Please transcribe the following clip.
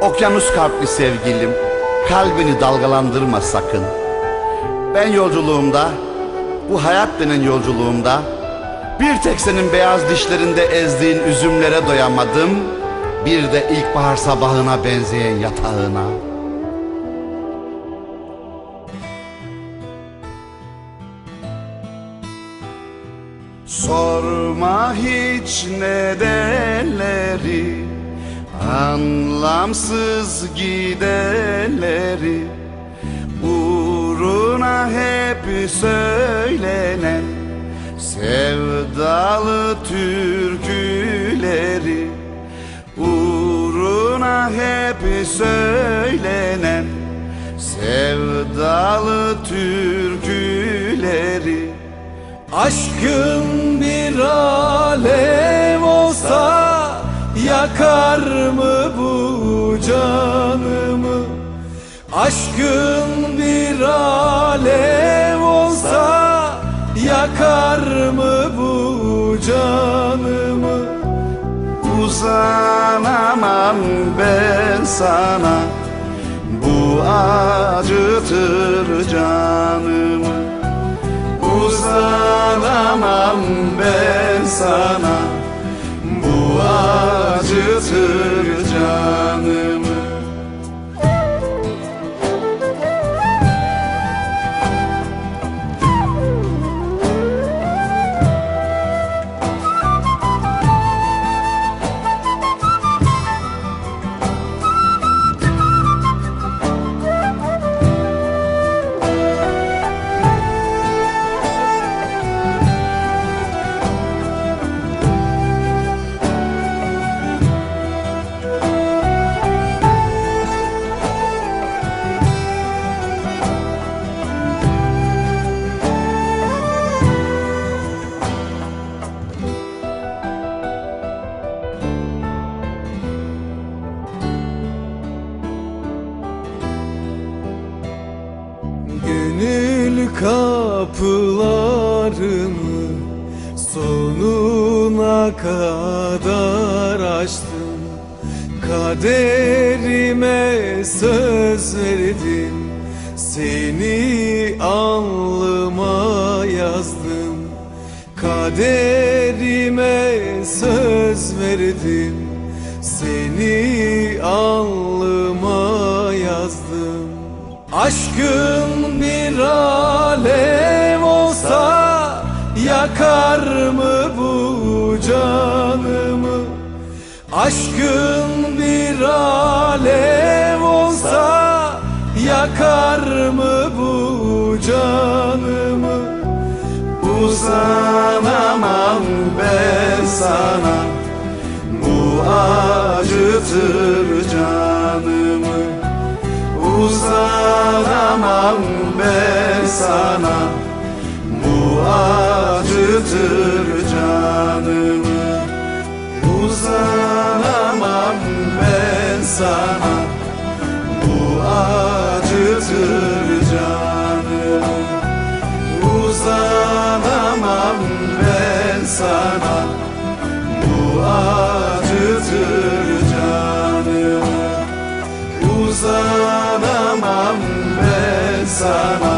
Okyanus kalpli sevgilim, kalbini dalgalandırma sakın. Ben yolculuğumda, bu hayat denen yolculuğumda, bir tek senin beyaz dişlerinde ezdiğin üzümlere doyamadım, bir de ilkbahar sabahına benzeyen yatağına. Sorma hiç nedenleri Anlamsız gidenleri Uğruna hep söylenen Sevdalı türküleri Uğruna hep söylenen Sevdalı türküleri. Aşkın bir yakar mı bu canımı? Aşkın bir alev olsa yakar mı bu canımı? Uzanamam ben sana Bu acıtır canımı Uzanamam ben sana acıtır Gönül kapılarını sonuna kadar açtım. Kaderime söz verdim Seni alnıma yazdım. Kaderime söz verdim Seni alnıma Aşkın bir alev olsa yakar mı bu canımı? Aşkın bir alev olsa yakar mı bu canımı? Uzanamam ben sana Bu acıtır canımı Uzanamam ben sana Bu acıtır canımı. Uzanamam ben sana Bu acıtır canımı. Uzanamam ben sana Bu acıtır canımı. Uzanamam ben sana